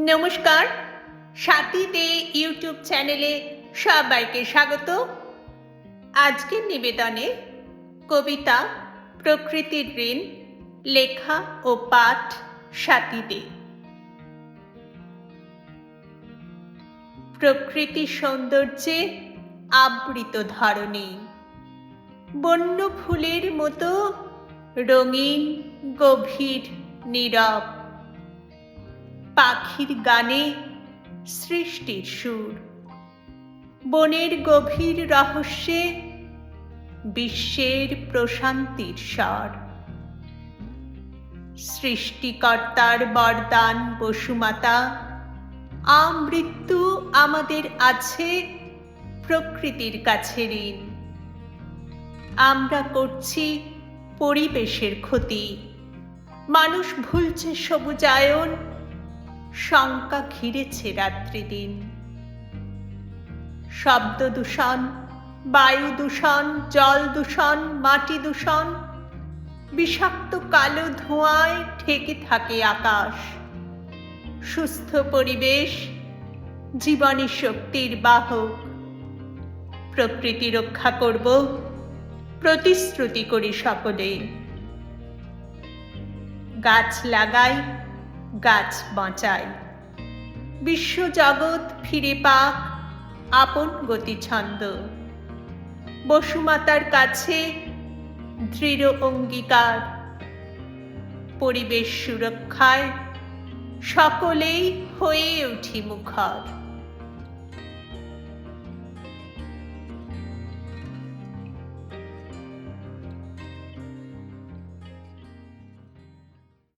নমস্কার। সাথীতে ইউটিউব চ্যানেলে সবাইকে স্বাগত। আজকের নিবেদনে কবিতা, প্রকৃতির ঋণ, লেখা ও পাঠ সাথীতে। প্রকৃতি সৌন্দর্যে আবৃত ধরণী। বন্য ফুলের মতো রঙিন, গভীর, নীরব পাখির গানে সৃষ্টির সুর। বনের গভীর রহস্যে বিশ্বের প্রশান্তির স্বর। সৃষ্টিকর্তার বরদান বসুমাতা, আমৃত্যু আমাদের আছে প্রকৃতির কাছে ঋণ। আমরা করছি পরিবেশের ক্ষতি। মানুষ ভুলছে সবুজায়ন শঙ্কা ঘিরেছে রাত্রি দিন। শব্দ দূষণ, বায়ু দূষণ, জল দূষণ, মাটি দূষণ, বিষাক্ত কালো ধোঁয়ায় ঢেকে থাকে আকাশ। সুস্থ পরিবেশ, জীবনী শক্তির বাহক। প্রকৃতি রক্ষা করব, প্রতিশ্রুতি করি সকলে গাছ লাগাই গাছ বাঁচাই বিশ্বজগৎ ফিরে পাক আপন গতি ছন্দ বসুমাতার কাছে দৃঢ় অঙ্গীকার। পরিবেশ সুরক্ষায় সকলেই হয়ে উঠি মুখর।